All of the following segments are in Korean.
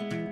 Thank you.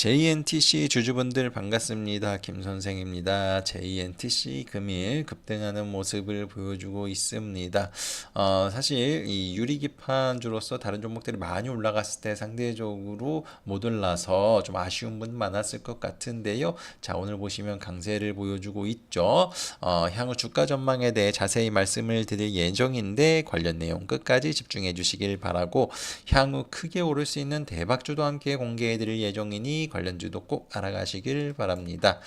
JNTC 주주분들 반갑습니다. 김 선생입니다. JNTC 금일 급등하는 모습을 보여주고 있습니다. 어, 사실 이 유리기판주로서 다른 종목들이 많이 올라갔을 때 상대적으로 못 올라서 좀 아쉬운 분 많았을 것 같은데요. 자, 오늘 보시면 강세를 보여주고 있죠. 어, 향후 주가 전망에 대해 자세히 말씀을 드릴 예정인데 관련 내용 끝까지 집중해 주시길 바라고 향후 크게 오를 수 있는 대박주도 함께 공개해 드릴 예정이니 관련주도 꼭 알아가시길 바랍니다.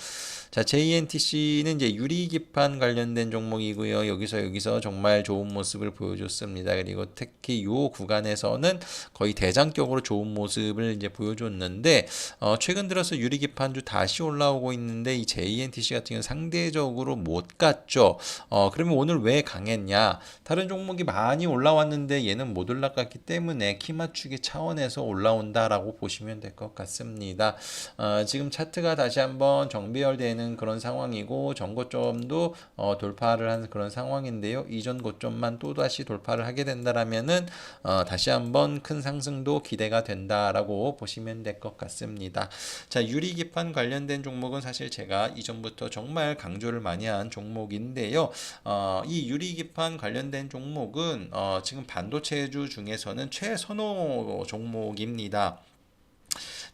자, JNTC는 이제 유리기판 관련된 종목이고요. 여기서 여기서 정말 좋은 모습을 보여줬습니다. 그리고 특히 요 구간에서는 거의 대장격으로 좋은 모습을 이제 보여줬는데 어, 최근 들어서 유리기판주 다시 올라오고 있는데 이 JNTC 같은 경우는 상대적으로 못 갔죠. 어, 그러면 오늘 왜 강했냐? 다른 종목이 많이 올라왔는데 얘는 못 올라갔기 때문에 키 맞추기 차원에서 올라온다라고 보시면 될 것 같습니다. 어, 지금 차트가 다시 한번 정배열되는 그런 상황이고 전고점도 어, 돌파를 한 그런 상황인데요. 이전 고점만 또 다시 돌파를 하게 된다라면은 어, 다시 한번 큰 상승도 기대가 된다라고 보시면 될 것 같습니다. 자 유리기판 관련된 종목은 사실 제가 이전부터 정말 강조를 많이 한 종목인데요. 어, 이 유리기판 관련된 종목은 어, 지금 반도체주 중에서는 최선호 종목입니다.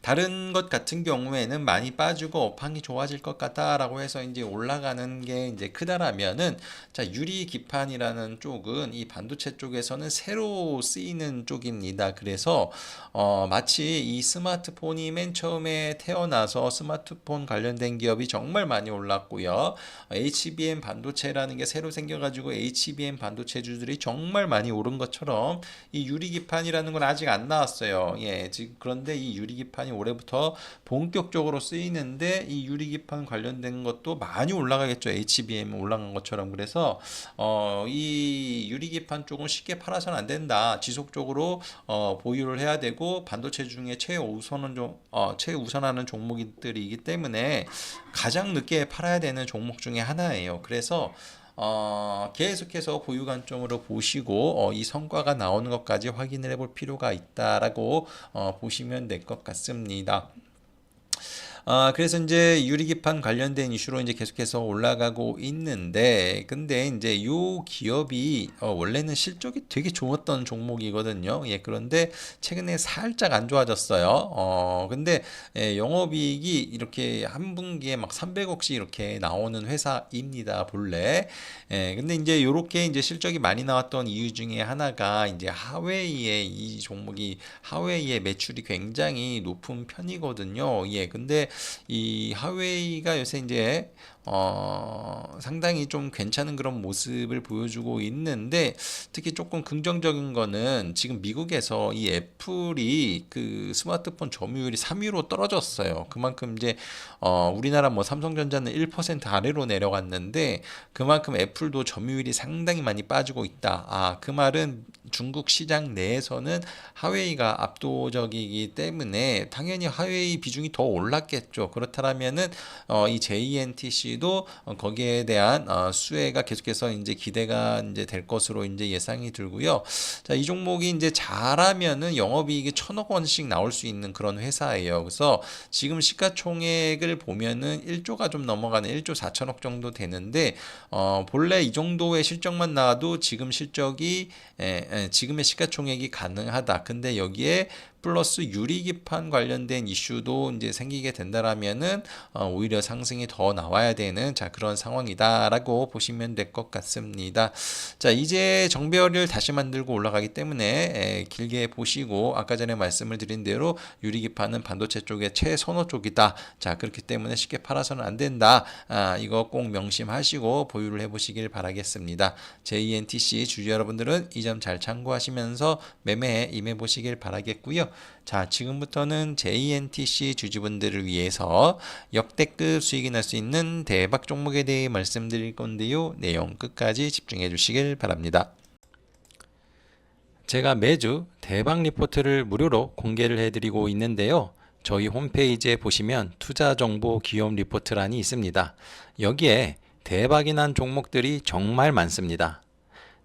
다른 것 같은 경우에는 많이 빠지고 업황이 좋아질 것 같다라고 해서 이제 올라가는 게 이제 크다라면은 자 유리 기판이라는 쪽은 이 반도체 쪽에서는 새로 쓰이는 쪽입니다. 그래서 어 마치 이 스마트폰이 맨 처음에 태어나서 스마트폰 관련된 기업이 정말 많이 올랐고요. HBM 반도체라는 게 새로 생겨가지고 HBM 반도체주들이 정말 많이 오른 것처럼 이 유리 기판이라는 건 아직 안 나왔어요. 예, 지금 그런데 이 기판이 올해부터 본격적으로 쓰이는데 이 유리기판 관련된 것도 많이 올라가겠죠. HBM 올라간 것처럼 그래서 어, 이 유리기판 쪽은 쉽게 팔아서는 안 된다. 지속적으로 어, 보유를 해야 되고 반도체 중에 최우선은 좀 어, 최우선하는 종목들이기 때문에 가장 늦게 팔아야 되는 종목 중에 하나예요. 그래서 어, 계속해서 보유 관점으로 보시고 어, 이 성과가 나오는 것까지 확인을 해볼 필요가 있다라고 어, 보시면 될 것 같습니다. 아, 그래서 이제 유리기판 관련된 이슈로 이제 계속해서 올라가고 있는데, 근데 이제 요 기업이 어, 원래는 실적이 되게 좋았던 종목이거든요. 예, 그런데 최근에 살짝 안 좋아졌어요. 어, 근데 예, 영업이익이 이렇게 한 분기에 막 300억씩 이렇게 나오는 회사입니다, 본래. 예, 근데 이제 요렇게 이제 실적이 많이 나왔던 이유 중에 하나가 이제 하웨이의 이 종목이 하웨이의 매출이 굉장히 높은 편이거든요. 예, 근데 이 하웨이가 요새 이제 어, 상당히 좀 괜찮은 그런 모습을 보여주고 있는데 특히 조금 긍정적인 거는 지금 미국에서 이 애플이 그 스마트폰 점유율이 3위로 떨어졌어요. 그만큼 이제 어, 우리나라 뭐 삼성전자는 1% 아래로 내려갔는데 그만큼 애플도 점유율이 상당히 많이 빠지고 있다. 아, 그 말은 중국 시장 내에서는 하웨이가 압도적이기 때문에 당연히 하웨이 비중이 더 올랐겠 죠. 그렇다면은 어, 이 JNTC도 거기에 대한 어, 수혜가 계속해서 이제 기대가 이제 될 것으로 이제 예상이 들고요. 자, 이 종목이 이제 잘하면은 영업이익이 천억 원씩 나올 수 있는 그런 회사예요. 그래서 지금 시가총액을 보면은 1조가 좀 넘어가는 1조 4천억 정도 되는데 어, 본래 이 정도의 실적만 나와도 지금 실적이 에, 에, 지금의 시가총액이 가능하다. 근데 여기에 플러스 유리기판 관련된 이슈도 이제 생기게 된다라면은 어, 오히려 상승이 더 나와야 되는 자 그런 상황이다라고 보시면 될 것 같습니다. 자 이제 정배열을 다시 만들고 올라가기 때문에 에, 길게 보시고 아까 전에 말씀을 드린 대로 유리기판은 반도체 쪽의 최선호 쪽이다. 자 그렇기 때문에 쉽게 팔아서는 안 된다. 아, 이거 꼭 명심하시고 보유를 해보시길 바라겠습니다. JNTC 주주 여러분들은 이 점 잘 참고하시면서 매매에 임해 보시길 바라겠고요. 자, 지금부터는 JNTC 주주분들을 위해서 역대급 수익이 날 수 있는 대박 종목에 대해 말씀드릴 건데요. 내용 끝까지 집중해 주시길 바랍니다. 제가 매주 대박 리포트를 무료로 공개를 해드리고 있는데요. 저희 홈페이지에 보시면 투자 정보 기업 리포트란이 있습니다. 여기에 대박이 난 종목들이 정말 많습니다.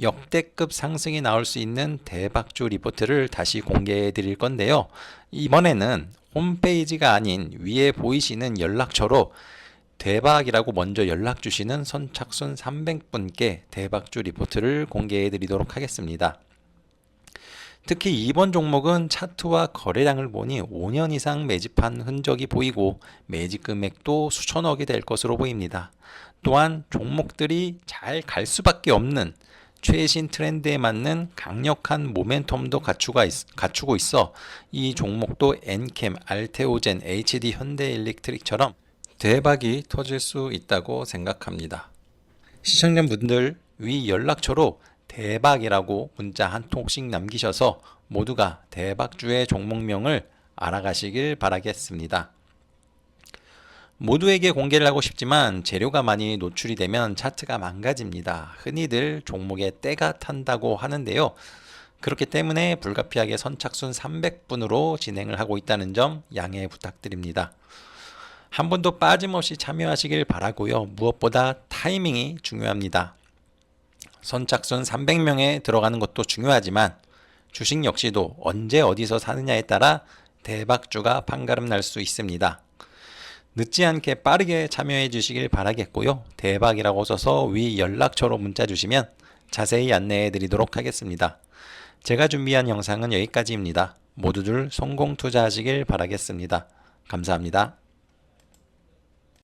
역대급 상승이 나올 수 있는 대박주 리포트를 다시 공개해 드릴 건데요. 이번에는 홈페이지가 아닌 위에 보이시는 연락처로 대박이라고 먼저 연락 주시는 선착순 300분께 대박주 리포트를 공개해 드리도록 하겠습니다. 특히 이번 종목은 차트와 거래량을 보니 5년 이상 매집한 흔적이 보이고 매집 금액도 수천억이 될 것으로 보입니다. 또한 종목들이 잘 갈 수밖에 없는 최신 트렌드에 맞는 강력한 모멘텀도 갖추고 있어 이 종목도 엔캠, 알테오젠, HD 현대 일렉트릭처럼 대박이 터질 수 있다고 생각합니다. 시청자분들 위 연락처로 대박이라고 문자 한 통씩 남기셔서 모두가 대박주의 종목명을 알아가시길 바라겠습니다. 모두에게 공개를 하고 싶지만 재료가 많이 노출이 되면 차트가 망가집니다. 흔히들 종목에 때가 탄다고 하는데요. 그렇기 때문에 불가피하게 선착순 300분으로 진행을 하고 있다는 점 양해 부탁드립니다. 한 번도 빠짐없이 참여하시길 바라고요. 무엇보다 타이밍이 중요합니다. 선착순 300명에 들어가는 것도 중요하지만 주식 역시도 언제 어디서 사느냐에 따라 대박주가 판가름 날 수 있습니다. 늦지 않게 빠르게 참여해 주시길 바라겠고요. 대박이라고 써서 위 연락처로 문자 주시면 자세히 안내해 드리도록 하겠습니다. 제가 준비한 영상은 여기까지입니다. 모두들 성공 투자하시길 바라겠습니다. 감사합니다.